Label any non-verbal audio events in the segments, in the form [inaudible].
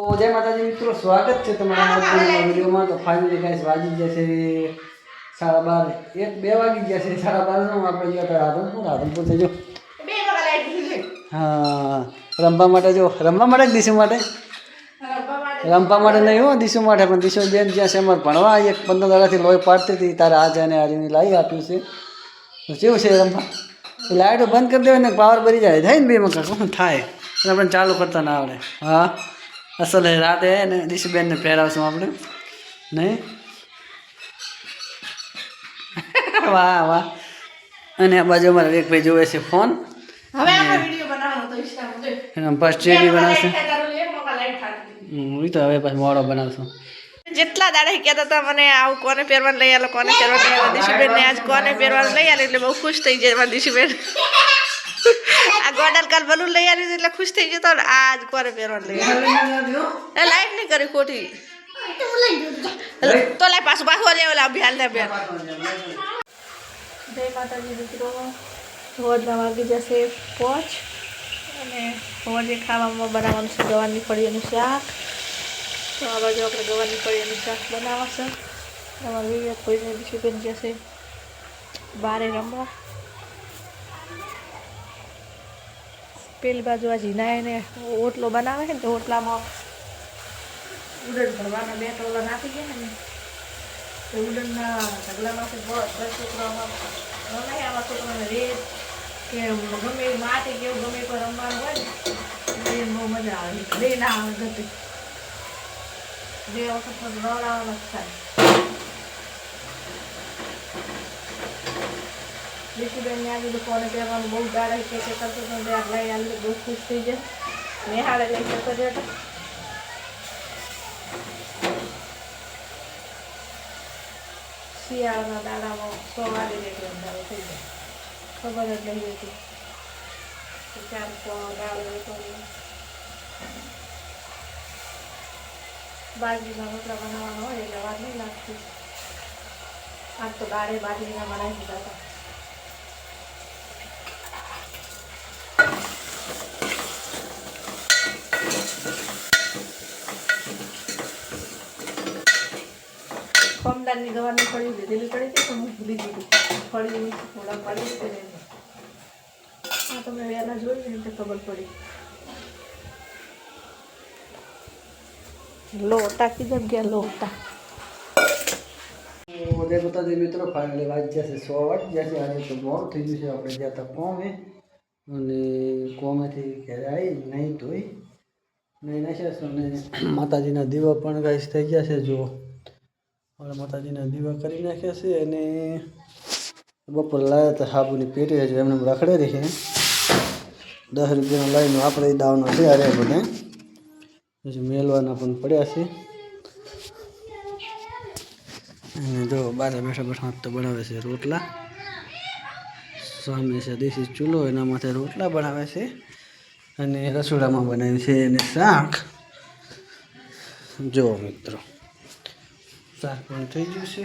તો જય માતાજી મિત્રો સ્વાગત છે તમારા વિડીયોમાં. તો ફાઇનલી ગાઈસ વાગી ગયા છે સાડા બાર. એક બે વાગી ગયા છે સાડા બારનો. આપણે હતા રાધનપુર. રાધનપુર જજો હા રમવા માટે જો. રમવા માટે જ દિશુ માટે? રમવા માટે. નહીં હો દિશુ માટે. પણ દિશુ બેન જ્યાં છે અમારે ભણવા. એક પંદર દાડાથી લોહી પાડતી હતી. તારે આ જાને આરીને લાવી આપ્યું છે. તો કેવું છે રમવા? લાઇટો બંધ કરી દેવાય ને પાવર ભરી જાય. થાય ને બે મકા થાય? અને આપણે ચાલુ કરતા ના આવડે. હા? અસલ હે રાતે ને ઋષિબેનને પહેરાવશું આપણે. નહીં? [laughs] વાહ વાહ. અને આ બાજુ અમારા એક ભાઈ જોવે છે ફોન. ફર્સ્ટ જેડી બનાવશે. ઈ તો હવે પછી મોડો બનાવશું. જેટલા દાડે કહેતા હતા મને આવું કોને પહેરવાનું લઈ આલો કોને પહેરવાનું લઈ આલો દિશુબેન ને આજ કોને પહેરવાનું લઈ આલે એટલે બહુ ખુશ થઈ જાય એમાં દિશુબેન આ ગોડલ કાલ બલૂન લઈ આવી એટલે ખુશ થઈ જતો ને આજ કોરે પહેરવાનું લઈ આવ્યો લાઈટ નહીં કરી ખોટી. તો લાઈ પાછું પાછું લે ઓલા અભિયાન ને બેન જય માતાજી દીકરો રોજના વાગી જશે પોચ. અને રોજે ખાવામાં બનાવવાનું છે ગવાની ફળીઓનું શાક. તો આ બાજુ આપણે ગવાની ફળીઓનું શાક બનાવશે તમારે વિવેક કોઈને બીજું બની જશે. બારે રમવા. પેલી બાજુ આ ઝીનાઈને ઓટલો બનાવે છે ને તો ઓટલામાં ઉડન ભરવાના બે ટોલા નાખી ગયા ને તો ઉડનના ઢગલામાંથી દસ છોકરાઓમાં રમાય રેત કે ગમે માટી કે એવું ગમે કોઈ રમવાનું હોય ને એ બહુ મજા આવે. બે ના આવે ગતિ બે વખત જ થાય. ઋષિબેન ને આવી ફોન પહેરવાનું બહુ ગાળે કે છે કરતો તો બે લઈ આવી બહુ ખુશ થઈ જાય. નિહાળે લઈ જતો રહ્યો શિયાળાના દાડામાં સો વાગે જેટલો અંધારો થઈ જાય. ખબર જ નહીં હતી. કે ચાર સો દાડો હતો બાજરીના રોટલા બનાવવાનો હોય એટલે વાર નહીં લાગતી. આજ તો ગાળે બાજરીના બનાવી દીધા હતા. ખમદાનની ગવાની ફળી લીધેલી પડી હતી તો હું ભૂલી દીધી ફળી થોડા પાડી હા તમે વહેલા જોઈ ને એટલે ખબર પડી. લોટા કીધું ગયા લોટા જય મિત્રો ફાઇનલી વાંચ્યા છે સો વાગ્યા ગયા છે આજે તો બહુ થઈ ગયું છે, આપણે ગયા હતા કોમે અને કોમેથી ઘેર આવી નહીં ધોઈ. નહીં નાખ્યા અને માતાજીના દીવા પણ ગાઈશ થઈ ગયા છે જો હવે માતાજીના દીવા કરી નાખ્યા છે અને બપોર લાવ્યા હતા સાબુની પેટી હજુ એમને રખડે રહી દસ રૂપિયાનો લાવીને આપણે દાવનો છે અરે બધા હજુ મેલવાના પણ પડ્યા છે. અને જો બારે બેઠા બેઠા તો બનાવે છે રોટલા. સામે છે દેશી ચૂલો, એના માથે રોટલા બનાવે છે. અને રસોડામાં બનાવ્યું છે અને શાક. જો મિત્રો. શાક પણ થઈ ગયું છે.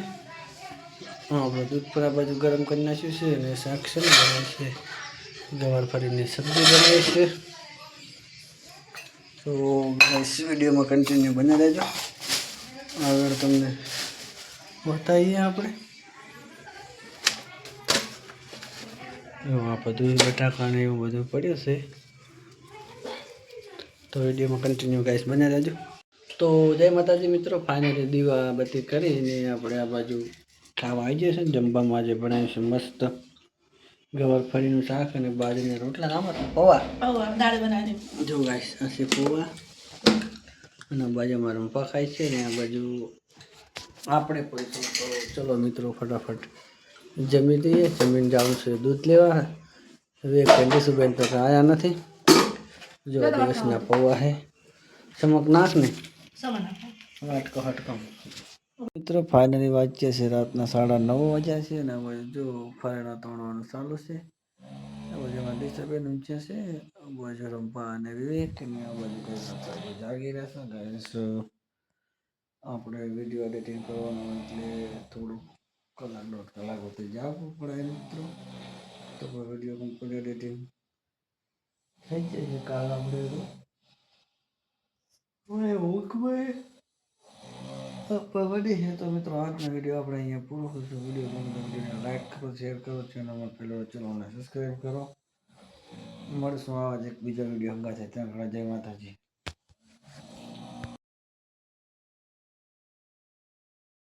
આપણે દૂધ પર આ બાજુ ગરમ કરી નાખ્યું છે અને શાક છે ને બનાવે છે. ગવાર ફરીની સબ્જી બનાવી છે. તો guys, વિડીયોમાં કન્ટિન્યુ બની રહેજો. આગળ તમને બતાવીએ આપણે. એવું આ બટાકા ને એવું બધું પડ્યું છે. તો વિડીયોમાં કન્ટિન્યુ ગાઈસ બની રહેજો. તો જય માતાજી મિત્રો ફાઇનલી દીવા બધી કરીને આપણે આ બાજુ ખાવા આવી જશે જમવામાં આજે બનાવ્યું છે મસ્ત ગવરફળીનું શાક અને બાજરીના રોટલા. આમાં પૌવા. જો ગાઈસ હશે છે પૌવા. અને બાજુ બાજુમાં રંપા ખાય છે ને આ બાજુ આપણે કોઈ તો ચલો મિત્રો ફટાફટ જમી લઈએ. જમીન જવાનું છે દૂધ લેવા. હવે કંડીસુબેન તો આવ્યા નથી. જો દિવસના પૌવા હે ચમક નાખ ને વાટકો હટકો મિત્રો ફાઇનલી વાંચ્યા છે રાતના સાડા નવ વાગ્યા છે અને હવે જો ફરેણા તોડવાનું ચાલુ છે. આ એમાં ડિસ્ટર્બેન ઊંચ્યા છે બાજુ રંપા અને વિવેક અને આ આપણે જાગી રહેશે ગાઈસ આપણે વીડિયો એડિટિંગ કરવાનું એટલે થોડુંક કલાક દોઢ કલાક સુધી જવું પડે મિત્રો. તો વીડિયો કમ્પ્લીટ એડિટિંગ થઈ છે. કાલ આપણે ઓય હુકમે પવડી છે તો મિત્રો, આજનો વીડિયો આપણે અહીંયા પૂરો કરશું. વીડિયો ગમે તો વિડીયોને લાઈક કરો શેર કરો ચેનલમાં પેલો ચેનલને સબસ્ક્રાઈબ કરો. મળશું આવા જ એક બીજા વીડિયો. હંગા છે ત્યાં ઘણા. જય માતાજી.